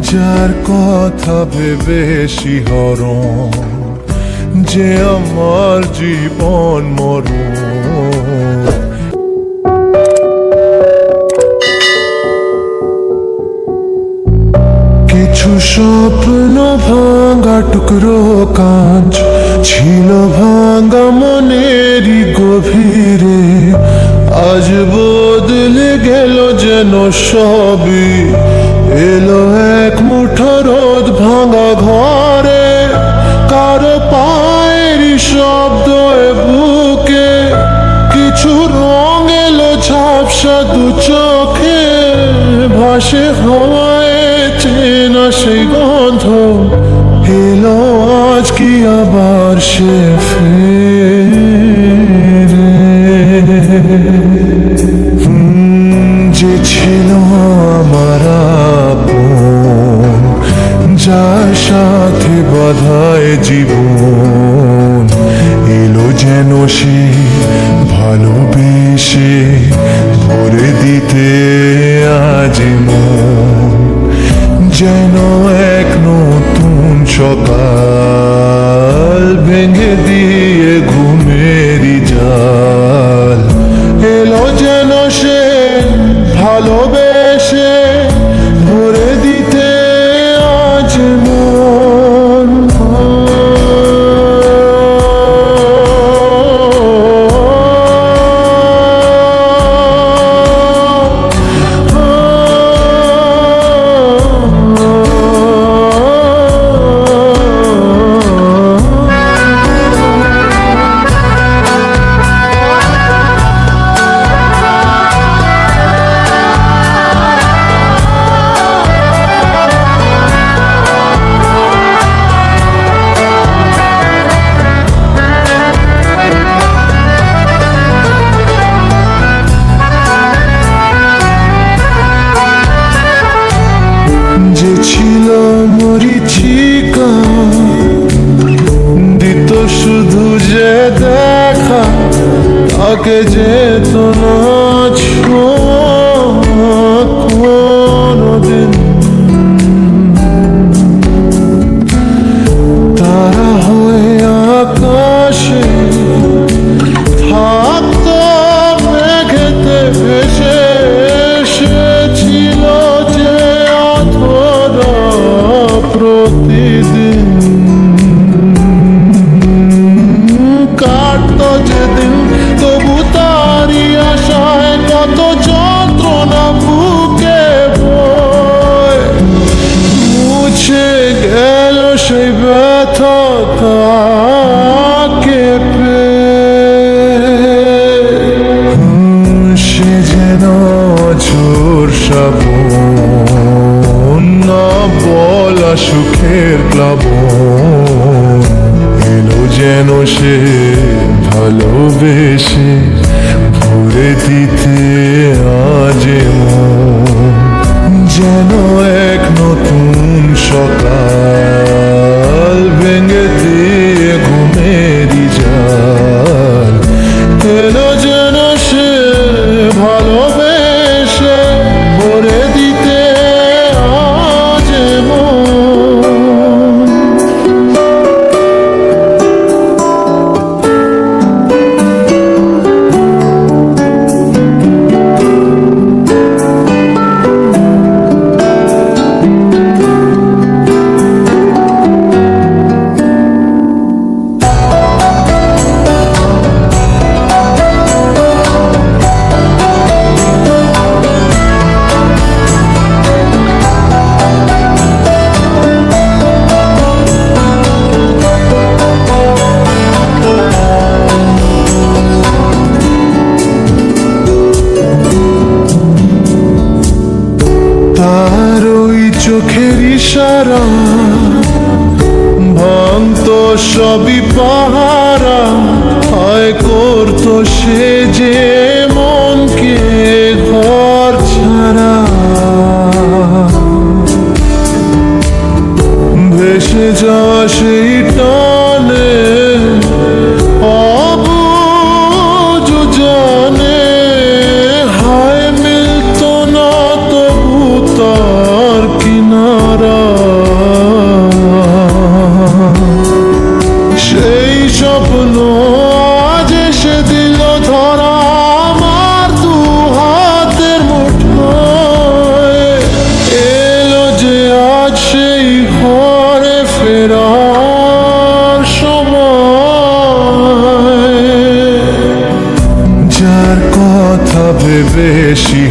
যার কথা ভেবে শিহরণ যে আমার জীবন মরণ। কিছু স্বপ্ন ভাঙা টুকরো কাঁচ ছিল ভাঙা মনেরই গভীরে গন্ধ এলো আজ কি আবার সে যে ছিল আমার যার সাথে বাধায় জীবন, এলো যেন সে ভালোবেসে ভরে দিতে আজ মন যেন সকাল তাকে যেত না তারা হয়ে আকাশে থাকতো যে প্রতিদিন। সুখের প্লাবন এলো যেন সে ভালোবেসে ভরে দিতে আজ যেন এক নতুন সকাল সবই পাহারা হয় করতো সে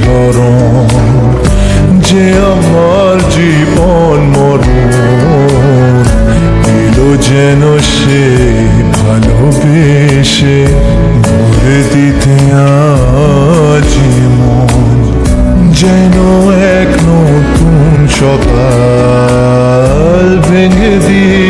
নরম যে আমার জীবন মরণ দিল যেন সে ভালোবেসে ভরে দিতে আজি মন, যেন এক নতুন সকাল ভেঙে দিয়ে